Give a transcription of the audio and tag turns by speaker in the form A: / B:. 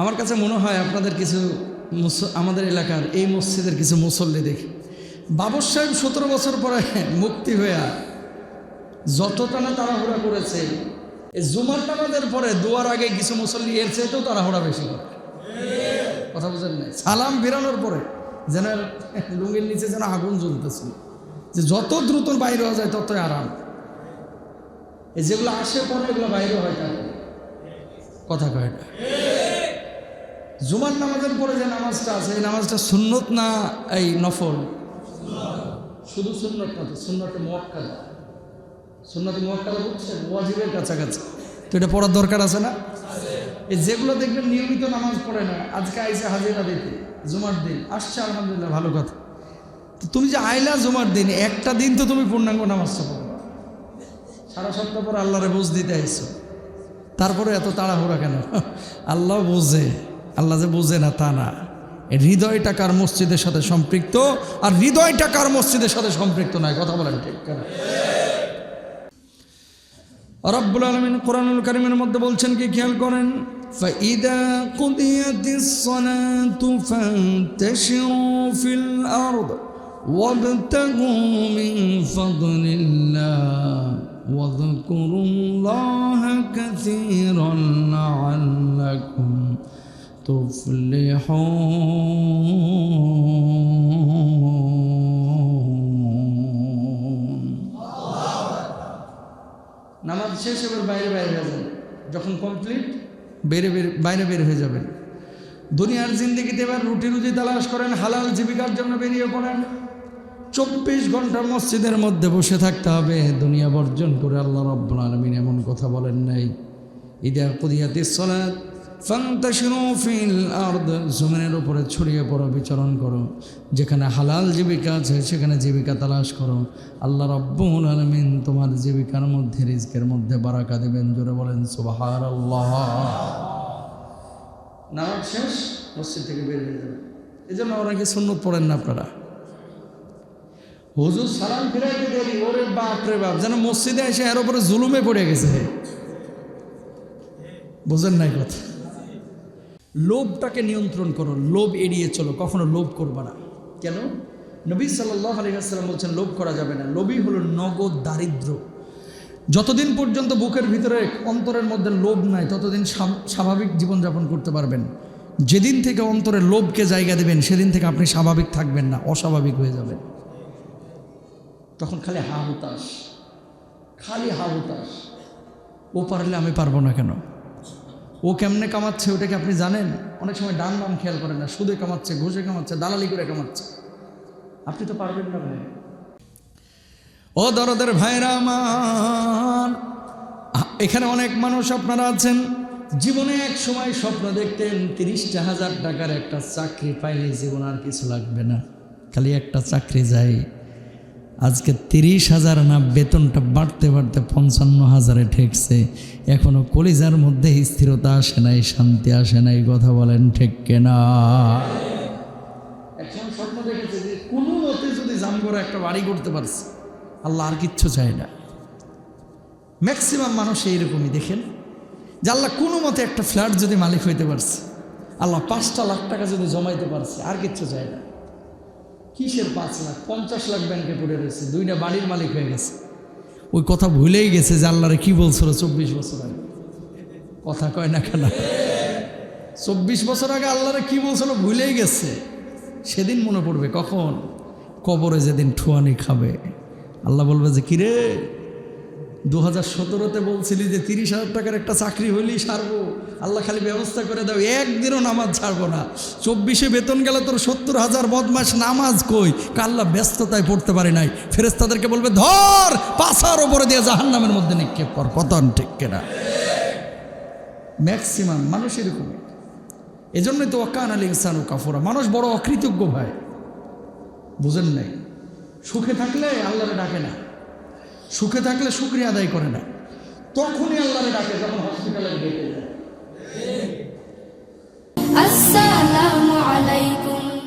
A: আমার কাছে মনে হয় আপনাদের কিছু আমাদের এলাকার এই মসজিদের কিছু মুসল্লি দেখি। বাবর সাহেব সতেরো বছর পরে মুক্তি হইয়া যতটা না তাড়াহুড়া করেছে, এই জুমার টানাদের পরে দুয়ার আগে কিছু মুসল্লি এর চেয়েতেও তাড়াহুড়া বেশি করে। কথা বুঝেন নাই? সালাম বেরানোর পরে যেন লুঙ্গির নিচে যেন আগুন জ্বলতেছিল। যে যত দ্রুত বাইরে হওয়া যায় ততই আরাম। যেগুলো আসে পরে এগুলো বাইরে হয় কথা কয় না? জুমার নামাজের পরে যে নামাজটা আছে, এই নামাজটা সুন্নত না এই নফল? শুধু সুন্নত না সুন্নতে মোয়াক্কাদা সুন্নতে মোয়াক্কাদা বুঝছেন ওয়াজিবের কাছাকাছি। তো এটা পড়ার দরকার আছে না? এই যেগুলো দেখবেন নিয়মিত নামাজ পড়ে না, আজকে আইসে হাজিরা দিতে, জুমার দিন, আসছে আলহামদুলিল্লাহ, ভালো কথা। তো তুমি যে আইলা জুমার দিন, একটা দিন তো তুমি পূর্ণাঙ্গ নামাজটা পড়বা সারা সপ্তাহ পর আল্লাহরে বুঝ দিতে আইসো। তারপরে এত তাড়াহুড়া কেন? আল্লাহ বোঝে। আল্লাহ যে বোঝে না তা না এই হৃদয়টা কার মসজিদের সাথে সম্পৃক্ত আর হৃদয়টা কার মসজিদের সাথে সম্পৃক্ত নয় কথা বলেন ঠিক কেন রব্বুল আলমিন কোরআনুল করিমের মধ্যে বলছেন কি খেয়াল করেন فإذا قضيت الصلاة فانتشروا في الأرض وابتغوا من فضل الله واذكروا الله كثيرا لعلكم تفلحون নামাজ শেষ এবার বাইরে বাইরে হয়ে যাবেন যখন কমপ্লিট বেরে বের বাইরে বের হয়ে যাবেন দুনিয়ার জিন্দিগিতে এবার রুটি রুজি তালাশ করেন হালাল জীবিকার জন্য বেরিয়ে পড়েন চব্বিশ ঘন্টা মসজিদের মধ্যে বসে থাকতে হবে দুনিয়া বর্জন করে আল্লাহ রব্বুল আলমিন এমন কথা বলেন নাই ইদা কুদিয়াতি সলাদ ফান্তাশিরু ফিল আরদ, জমিনের উপরে ছড়িয়ে পড়ো, বিচরণ করো। যেখানে হালাল জীবিকা আছে, সেখানে জীবিকা তালাশ করো। আল্লাহ রব্বুল আলমিন তোমার জীবিকার মধ্যে, রিজকের মধ্যে বারাকা দেবেন। জোরে বলেন সুবাহার আল্লাহ নামাজ শেষ, মসজিদ থেকে বের হয়ে যাবে এই জন্য অনেকে সুন্নত পড়েন না আপনারা? হুজুর সালাম ফিরাইতে দেরি, ওরে বাপ রে বাপ, যেন মসজিদে এসে এর উপরে জুলুমে পড়ে গেছে। বুঝেন নাই কথা। লোভটাকে নিয়ন্ত্রণ করো, লোভ এড়িয়ে চলো, কখনো লোভ করবা না। কেন? নবী সাল্লাহ আলিহাস্লাম বলছেন, লোভ করা যাবে না। লোভই হলো নগদ দারিদ্র যতদিন পর্যন্ত বুকের ভিতরে অন্তরের মধ্যে লোভ নাই, ততদিন স্বাভাবিক জীবনযাপন করতে পারবেন। যেদিন থেকে অন্তরে লোভকে জায়গা দেবেন, সেদিন থেকে আপনি স্বাভাবিক থাকবেন না, অস্বাভাবিক হয়ে যাবেন। তখন খালি হা হুতাশ খালি হা হুতাশ ও পারলে আমি পারব না কেন? ও কেমনে কামাচ্ছে ওটাকে আপনি জানেন? অনেক সময় ডান নাম খেয়াল করেন না, সুদে কামাচ্ছে, ঘুষে কামাচ্ছে, দালালি করে কামাচ্ছে। আপনি তো পারবেন না ভাই। ও দরদের ভাইরা এখানে অনেক মানুষ আপনারা আছেন। জীবনে এক সময় স্বপ্ন দেখতেন, তিরিশটা হাজার টাকার একটা চাকরি পাইলে জীবন আর কিছু লাগবে না। খালি একটা চাকরি যায়। আজকে তিরিশ হাজার না বেতনটা বাড়তে বাড়তে পঞ্চান্ন হাজারে ঠেকছে। এখনও কলিজার মধ্যে স্থিরতা আসে নাই, শান্তি আসে নাই, কথা বলেন ঠিক কেনা? এখন স্বপ্ন দেখেছে যে কোনো মতে যদি জাম করে একটা বাড়ি করতে পারছে আল্লাহ আর কিচ্ছু চায় না। ম্যাক্সিমাম মানুষ এইরকমই, দেখেন? যে আল্লাহ কোনো মতে একটা ফ্ল্যাট যদি মালিক হইতে পারছে, আল্লাহ পাঁচটা লাখ টাকা যদি জমাইতে পারছে, আর কিচ্ছু চায় না। কিসের পাঁচ লাখ? পঞ্চাশ লাখ ব্যাংকে পড়ে রয়েছে। দুইটা বাড়ির মালিক হয়ে গেছে। ওই কথা ভুলেই গেছে যে আল্লাহরে কি বলছিল চব্বিশ বছর আগে। কথা কয় না কেন? চব্বিশ বছর আগে আল্লাহরে কী বলছিল ভুলেই গেছে। সেদিন মনে পড়বে কখন? কবরে যেদিন ঠুয়ানি খাবে। আল্লাহ বলবে যে, কিরে দু হাজার সতেরোতে বলছিলি যে তিরিশ হাজার টাকার একটা চাকরি হইলেই সারবো। আল্লাহ খালি ব্যবস্থা করে দাও, একদিনও নামাজ ছাড়বো না। চব্বিশে বেতন গেলে তোর সত্তর হাজার বদমাস নামাজ কই? কাল্লা ব্যস্ততায় পড়তে পারে নাই। ফেরেস তাদেরকে বলবে, ধর পাশার ওপরে দিয়ে জাহান নামের মধ্যে নিক্ষেপ কর। পতন ঠিক কেনা? ম্যাক্সিমাম মানুষ এরকমই। এজন্যই তো অকান আলী ইনসানু কাফুরা। মানুষ বড় অকৃতজ্ঞ ভাই। বুঝেন নাই? সুখে থাকলে আল্লাহরে ডাকে না। সুখে থাকলে সুক্রিয়া আদায় করে না। তখনই আল্লাহরে ডাকে যখন হসপিটালে যায়।